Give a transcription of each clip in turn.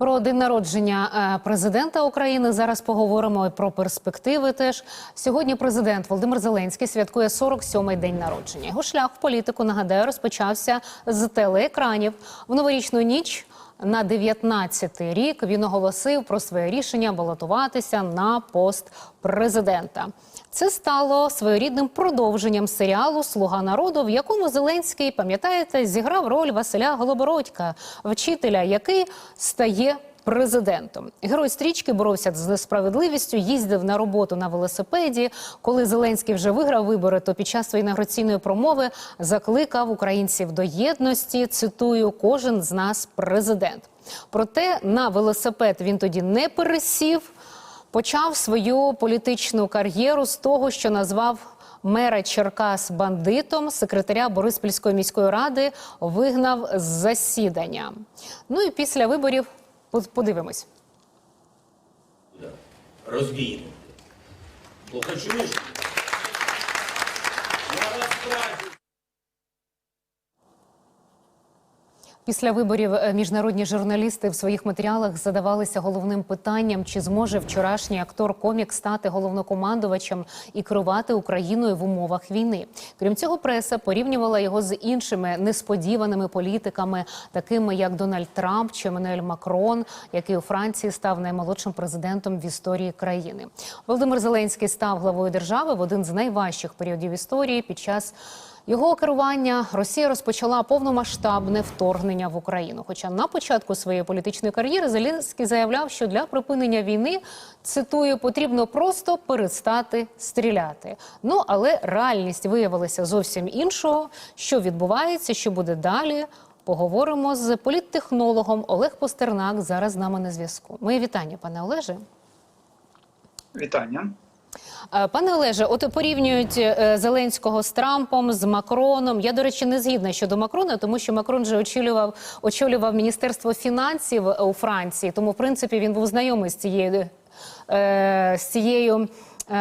Про день народження е, президента України зараз поговоримо і про перспективи. Теж сьогодні президент Володимир Зеленський святкує 47-й день народження. Його шлях в політику нагадаю розпочався з телеекранів в новорічну ніч. На 19-й рік він оголосив про своє рішення балотуватися на пост президента. Це стало своєрідним продовженням серіалу Слуга народу, в якому Зеленський, пам'ятаєте, зіграв роль Василя Голобородька, вчителя, який стає президентом. Герой стрічки боровся з несправедливістю, їздив на роботу на велосипеді. Коли Зеленський вже виграв вибори, то під час своєї інавгураційної промови закликав українців до єдності. Цитую, кожен з нас президент. Проте на велосипед він тоді не пересів. Почав свою політичну кар'єру з того, що назвав мера Черкас бандитом, секретаря Бориспільської міської ради вигнав з засідання. Ну і після виборів подивимось. розвіяти. Плохо чуєш? Я розправлю. Після виборів е, міжнародні журналісти в своїх матеріалах задавалися головним питанням, чи зможе вчорашній актор-комік стати головнокомандувачем і керувати Україною в умовах війни. Крім цього, преса порівнювала його з іншими несподіваними політиками, такими як Дональд Трамп чи Еммануель Макрон, який у Франції став наймолодшим президентом в історії країни. Володимир Зеленський став главою держави в один з найважчих періодів історії під час. Його керування Росія розпочала повномасштабне вторгнення в Україну. Хоча на початку своєї політичної кар'єри Зеленський заявляв, що для припинення війни цитую потрібно просто перестати стріляти. Ну але реальність виявилася зовсім іншого. Що відбувається, що буде далі? Поговоримо з політтехнологом Олег Постернак. Зараз з нами на зв'язку. Моє вітання, пане Олеже. Вітання. Е, Пане Олеже, от порівнюють е, Зеленського з Трампом, з Макроном. Я, до речі, не згідна щодо Макрона, тому що Макрон же очолював, очолював Міністерство фінансів е, у Франції. Тому, в принципі, він був знайомий з цією, з цією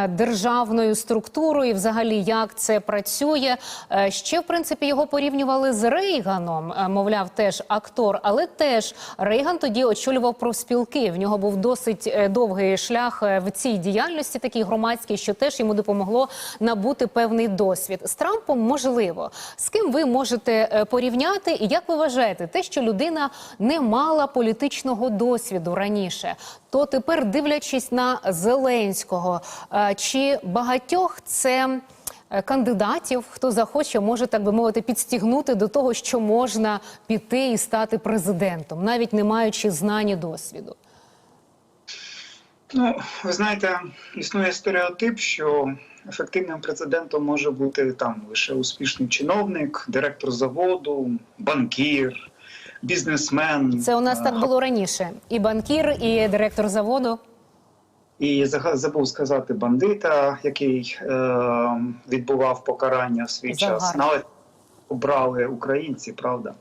державною структурою, і взагалі як це працює. Е, Ще в принципі його порівнювали з Рейганом, е, мовляв, теж актор, але теж Рейган тоді очолював профспілки. В нього був досить е, довгий шлях е, в цій діяльності, такій громадській, що теж йому допомогло набути певний досвід. З Трампом можливо. З ким ви можете е, порівняти, і як ви вважаєте, те, що людина не мала політичного досвіду раніше, то тепер, дивлячись на Зеленського, е, чи багатьох це е, кандидатів, хто захоче, може так би мовити, підстігнути до того, що можна піти і стати президентом, навіть не маючи знань і досвіду. Ну, ви знаєте, існує стереотип, що ефективним президентом може бути там лише успішний чиновник, директор заводу, банкір, бізнесмен. Це у нас так було раніше. І банкір, і директор заводу. І забув сказати бандита, який е, відбував покарання в свій час. Навіть обрали українці, правда.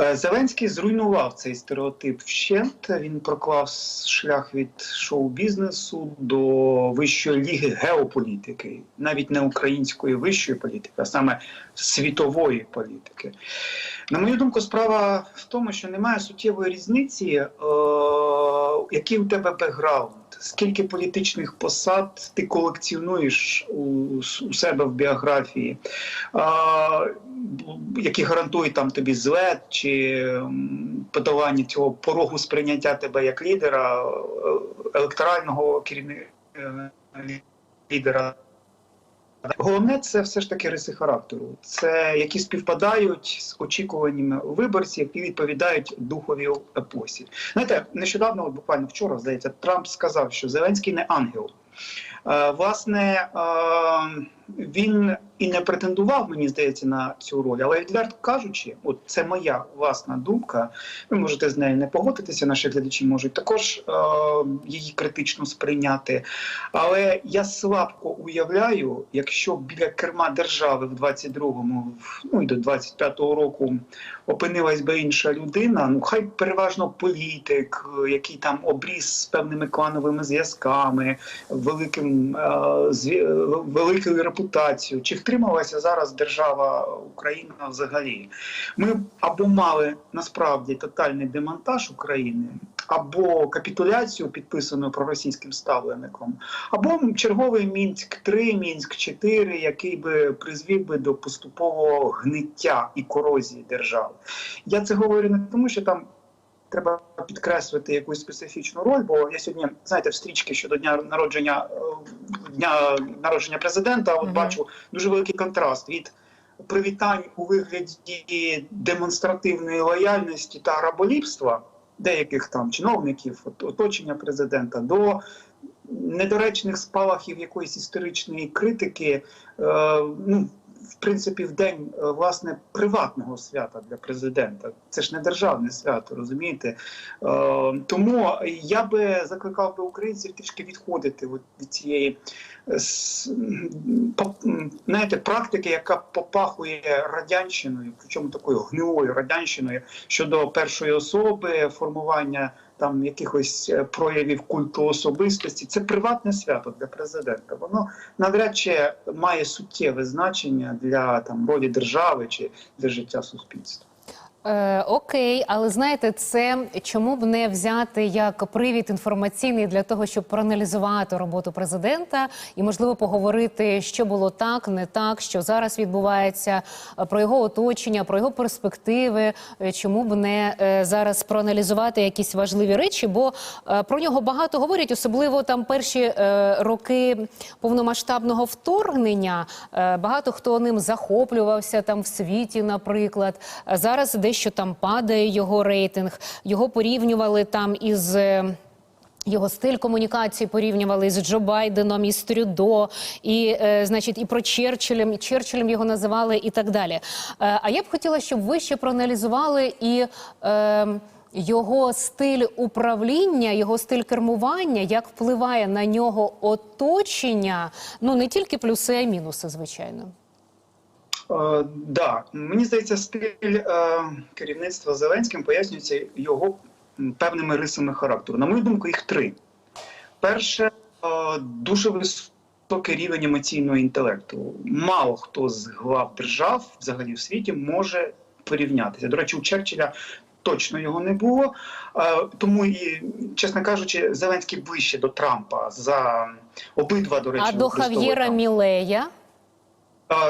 Е, Зеленський зруйнував цей стереотип вщент. Він проклав шлях від шоу-бізнесу до вищої ліги геополітики, навіть не української вищої політики, а саме світової політики. На мою думку, справа в тому, що немає суттєвої різниці, е, який у тебе бекграунд, скільки політичних посад ти колекціонуєш у, себе в біографії, е, які гарантують там тобі злет чи подолання цього порогу сприйняття тебе як лідера, е, електорального керівника лідера. Головне це все ж таки риси характеру. Це які співпадають з очікуваннями виборців і відповідають духові епосі. Знаєте, нещодавно, буквально вчора, здається, Трамп сказав, що Зеленський не ангел. Е, власне, е, він і не претендував, мені здається, на цю роль, але відверто кажучи, от це моя власна думка. Ви можете з нею не погодитися, наші глядачі можуть також е, її критично сприйняти. Але я слабко уявляю, якщо біля керма держави в 22-му, ну і до 25-го року опинилась би інша людина, ну хай переважно політик, який там обріз з певними клановими зв'язками, великим е, е, великою репутацією. Чи втрималася зараз держава Україна взагалі? Ми або мали насправді тотальний демонтаж України, або капітуляцію, підписану проросійським ставленником, або черговий мінськ 3 мінськ 4 який би призвів би до поступового гниття і корозії держави. Я це говорю не тому, що там. Треба підкреслити якусь специфічну роль, бо я сьогодні, знаєте, в стрічці щодо дня народження е, дня народження президента, от Мгм. бачу дуже великий контраст від привітань у вигляді демонстративної лояльності та раболіпства деяких там чиновників, от- оточення президента, до недоречних спалахів якоїсь історичної критики. Е, ну, в принципі, в день е, власне приватного свята для президента. Це ж не державне свято, розумієте? Е, тому я би закликав би українців трішки відходити від цієї е, знаєте, практики, яка попахує радянщиною, причому такою гнилою радянщиною щодо першої особи, формування там якихось е, проявів культу особистості. Це приватне свято для президента. Воно навряд чи має суттєве значення для там ролі держави чи для життя суспільства. Е, окей, але знаєте, це чому б не взяти як привід інформаційний для того, щоб проаналізувати роботу президента і можливо поговорити, що було так, не так, що зараз відбувається, е, про його оточення, про його перспективи. Е, Чому б не е, зараз проаналізувати якісь важливі речі? Бо е, про нього багато говорять, особливо там перші е, роки повномасштабного вторгнення. Е, Багато хто ним захоплювався там в світі, наприклад. А Зараз дещо там падає його рейтинг. Його порівнювали там із. е, Його стиль комунікації порівнювали з Джо Байденом, із Трюдо, і, е, значить, і про Черчиллем, і Черчиллем його називали, і так далі. Е, а я б хотіла, щоб ви ще проаналізували і е, його стиль управління, його стиль кермування, як впливає на нього оточення. Ну не тільки плюси, а й мінуси, звичайно. Е, да, мені здається, стиль е, керівництва Зеленським пояснюється його певними рисами характеру. На мою думку, їх три. Перше, е, дуже високий рівень емоційного інтелекту. Мало хто з глав держав взагалі в світі може порівнятися. До речі, у Черчилля точно його не було. Е, тому і, чесно кажучи, Зеленський ближче до Трампа за обидва, до речі, А до Хав'єра. Мілея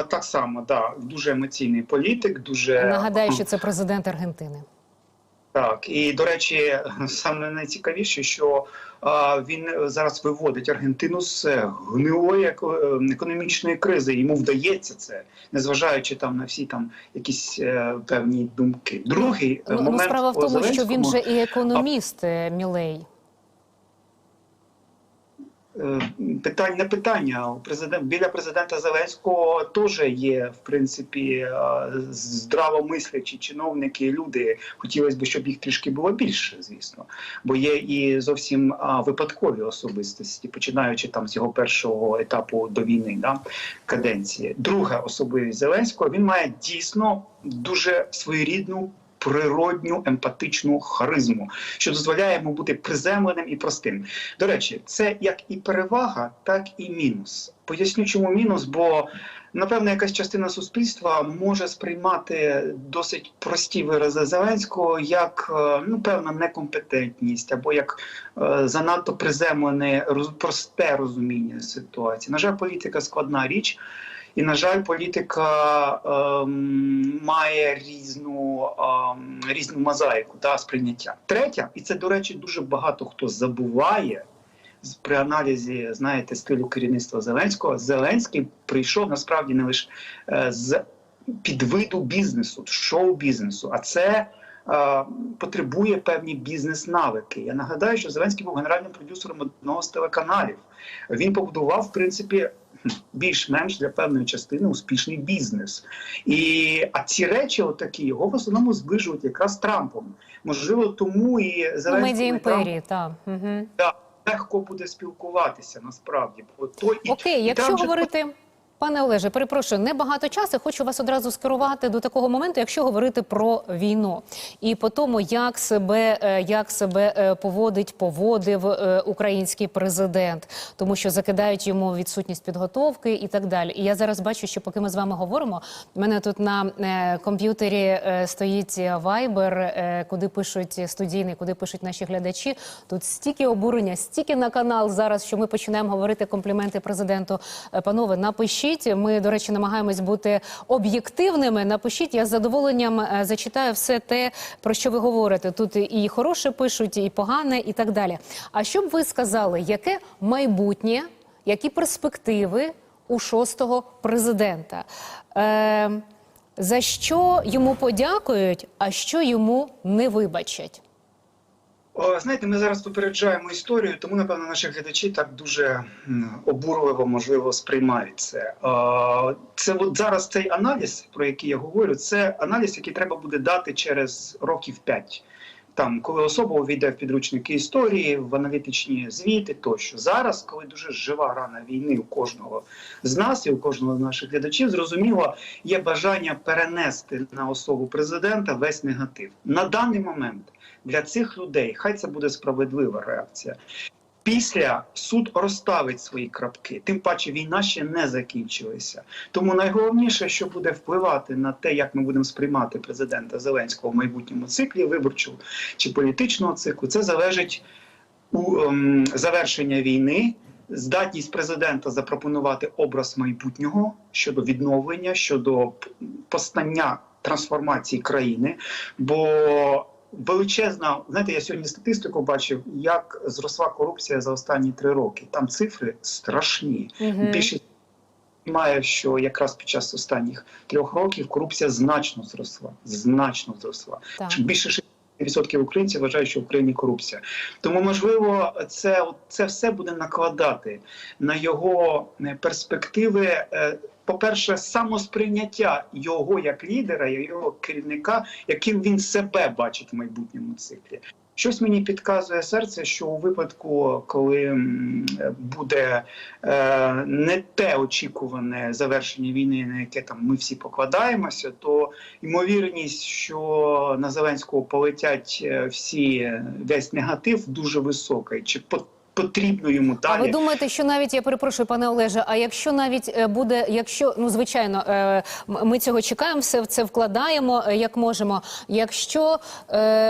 Так само, да, дуже емоційний політик, дуже нагадаю, що це президент Аргентини. так. І до речі, саме найцікавіше, що а, він зараз виводить Аргентину з е, гнилої е, економічної кризи. Йому вдається це, незважаючи там на всі там якісь е, певні думки. Другий е, Ну, ну момент справа в тому, що він же і економіст е, Мілей. Е, Питання не питання. Президент біля президента Зеленського теж є в принципі е, здравомислячі чиновники, люди. Хотілося б, щоб їх трішки було більше, звісно. Бо є і зовсім випадкові особистості, починаючи там з його першого етапу до війни, да, каденції. Друга особливість Зеленського він має дійсно дуже своєрідну. Природню емпатичну харизму, що дозволяє йому бути приземленим і простим. До речі, це як і перевага, так і мінус. Поясню, чому мінус, бо напевно якась частина суспільства може сприймати досить прості вирази Зеленського як е, ну певна некомпетентність або як е, занадто приземлене роз- просте розуміння ситуації. На жаль, політика складна річ. І на жаль, політика ем, має різну ем, різну мозаїку та сприйняття. Третя, і це, до речі, дуже багато хто забуває при аналізі, знаєте, стилю керівництва Зеленського. Зеленський прийшов насправді не лише е, з підвиду бізнесу, шоу-бізнесу, а це. е, Потребує певні бізнес-навики. Я нагадаю, що Зеленський був генеральним продюсером одного з телеканалів. Він побудував, в принципі, більш-менш для певної частини успішний бізнес. І а ці речі, отакі, його в основному зближують якраз Трампом. Можливо, тому і Ну, Зеленський медіа імперії, так. Угу. легко буде спілкуватися насправді. Бо той Окей, і якщо же говорити. Пане Олеже, перепрошую, небагато часу. Хочу вас одразу скерувати до такого моменту, якщо говорити про війну і по тому, як себе, е, як себе е, поводить, поводив е, український президент, тому що закидають йому відсутність підготовки і так далі. І я зараз бачу, що поки ми з вами говоримо, в мене тут на комп'ютері стоїть е, куди пишуть студійний, куди пишуть наші глядачі. Тут стільки обурення, стільки на канал зараз, що ми починаємо говорити компліменти президенту. Панове, напишіть. Ми, до речі, намагаємось бути об'єктивними. Напишіть, я з задоволенням е, зачитаю все те, про що ви говорите. Тут і хороше пишуть, і погане, і так далі. А що б ви сказали, яке майбутнє, які перспективи у шостого президента? Е, за що йому подякують, а що йому не вибачать? Знаєте, ми зараз попереджаємо історію, тому напевно наші глядачі так дуже обурливо можливо сприймають це. Це от зараз цей аналіз, про який я говорю, це аналіз, який треба буде дати через років п'ять. Там, коли особа увійде в підручники історії, в аналітичні звіти, тощо зараз, коли дуже жива рана війни у кожного з нас і у кожного з наших глядачів, зрозуміло, є бажання перенести на особу президента весь негатив на даний момент для цих людей. Хай це буде справедлива реакція. Після суд розставить свої крапки, тим паче війна ще не закінчилася. Тому найголовніше, що буде впливати на те, як ми будемо сприймати президента Зеленського в майбутньому циклі виборчого чи політичного циклу, це залежить у ем, завершення війни. Здатність президента запропонувати образ майбутнього щодо відновлення, щодо постання трансформації країни. Бо величезна, знаєте, я сьогодні статистику бачив, як зросла корупція за останні три роки. Там цифри страшні. Мгм. Більшість має, що якраз під час останніх трьох років корупція значно зросла. Значно зросла. Так. Більше 60% українців вважають, що в Україні корупція. Тому, можливо, це, це все буде накладати на його е, перспективи. По-перше, самосприйняття його як лідера, його керівника, яким він себе бачить в майбутньому циклі. Щось мені підказує серце, що у випадку, коли буде е, не те очікуване завершення війни, на яке там ми всі покладаємося, то ймовірність, що на Зеленського полетять е, всі е, весь негатив, дуже висока. І Чи потрібно йому А ви думаєте, що навіть я перепрошую, пане Олеже, а якщо навіть е, буде, якщо ну звичайно, е, ми цього чекаємо, все в це вкладаємо е, як можемо. Якщо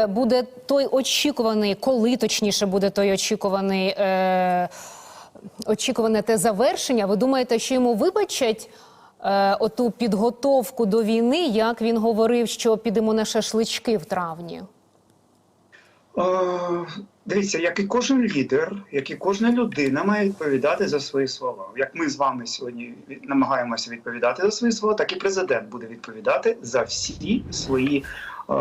буде той очікуваний, коли точніше буде той очікуваний. Очікуване те завершення. Ви думаєте, що йому вибачать оту підготовку до війни, як він говорив, що підемо на шашлички в травні? Дивіться, як і кожен лідер, як і кожна людина має відповідати за свої слова. Як ми з вами сьогодні намагаємося відповідати за свої слова, так і президент буде відповідати за всі свої е,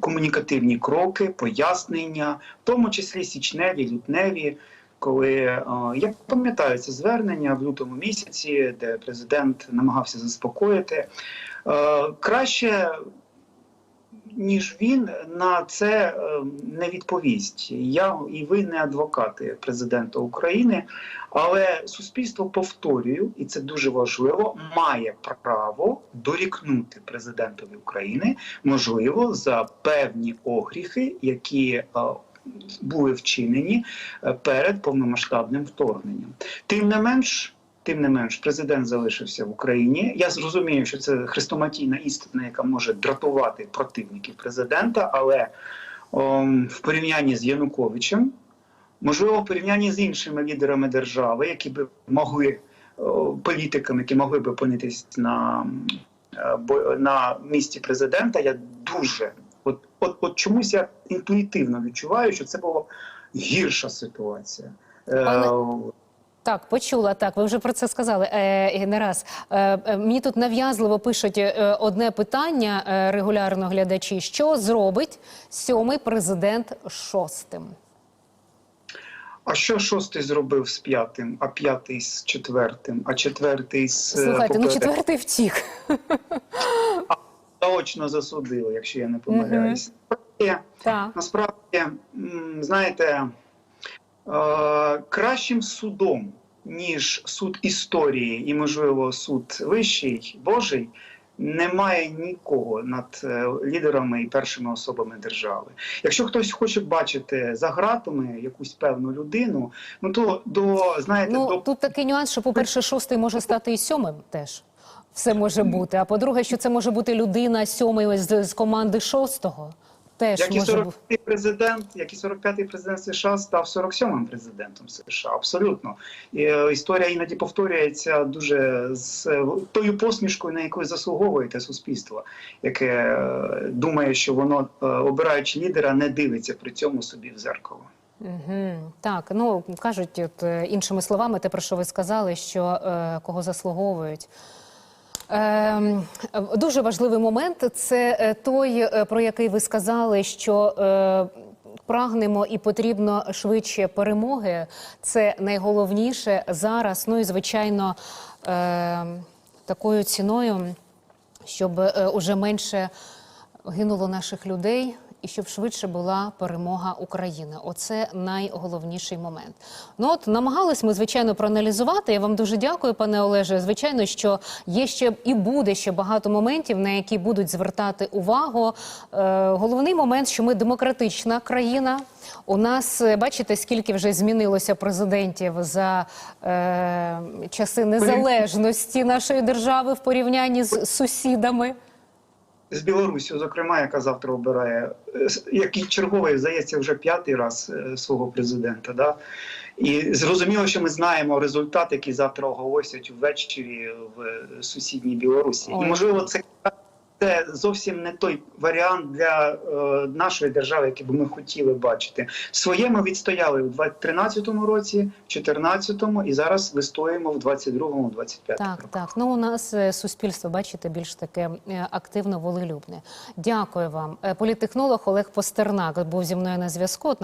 комунікативні кроки, пояснення, в тому числі січневі, лютневі. Коли е, я пам'ятаю це звернення в лютому місяці, де президент намагався заспокоїти, е, краще ніж він на це е, не відповість. Я і ви не адвокати президента України, але суспільство повторюю, і це дуже важливо, має право дорікнути президентові України, можливо, за певні огріхи, які е, були вчинені е, перед повномасштабним вторгненням. Тим не менш. Тим не менш, президент залишився в Україні. Я зрозумію, що це хрестоматійна істина, яка може дратувати противників президента, але ом, в порівнянні з Януковичем, можливо, в порівнянні з іншими лідерами держави, які би могли о, політиками, які могли би опинитись на, е, на місці президента, я дуже от, от, от чомусь я інтуїтивно відчуваю, що це була гірша ситуація. Е, Пане- Так, почула. Так, ви вже про це сказали е, не раз. Е, е, мені тут нав'язливо пишуть е, одне питання е, регулярно глядачі: що зробить сьомий президент шостим? А що шостий зробив з п'ятим, а п'ятий з четвертим, а четвертий з е, Слухайте, ну четвертий втік. А, заочно засудили, якщо я не помиляюсь. Насправді, Так. Насправді, знаєте, е, кращим судом ніж суд історії і, можливо, суд вищий Божий. Немає нікого над е, лідерами і першими особами держави. Якщо хтось хоче бачити за ґратами якусь певну людину, ну то до знаєте, Ну до тут такий нюанс, що, по-перше, шостий може стати і сьомим теж. Все може бути. А по-друге, що це може бути людина сьомий з, з команди шостого. Теж Як і може бути. 45-й президент, як і 45-й президент США став 47-м президентом США. Абсолютно. І, е, історія іноді повторюється дуже з е, тою посмішкою, на яку заслуговує те суспільство, яке е, думає, що воно, обираючи лідера, не дивиться при цьому собі в зеркало. Угу. Так, ну кажуть, от, іншими словами, те, про що ви сказали, що е, кого заслуговують. Ем, дуже важливий момент це е, той, е, про який ви сказали, що е, прагнемо і потрібно швидше перемоги. Це найголовніше зараз. Ну і звичайно, е, такою ціною, щоб уже менше гинуло наших людей. І щоб швидше була перемога України, оце найголовніший момент. Ну от намагались ми звичайно проаналізувати. Я вам дуже дякую, пане Олеже. Звичайно, що є ще і буде ще багато моментів, на які будуть звертати увагу. Е, головний момент, що ми демократична країна. У нас е, бачите, скільки вже змінилося президентів за е, часи незалежності нашої держави в порівнянні з сусідами. З Білорусі, зокрема, яка завтра обирає, е, який черговий, здається, вже п'ятий раз е, свого президента. Да? І зрозуміло, що ми знаємо результат, який завтра оголосять ввечері в е, сусідній Білорусі. І можливо, це, це зовсім не той варіант для е, нашої держави, який би ми хотіли бачити. Своє ми відстояли у 2013 році, в 2014 і зараз вистоїмо в 22-му, 25-му. Так, так. Ну у нас е, суспільство, бачите, більш таке е, активно волелюбне. Дякую вам. Е, Політтехнолог Олег Постернак був зі мною на зв'язку.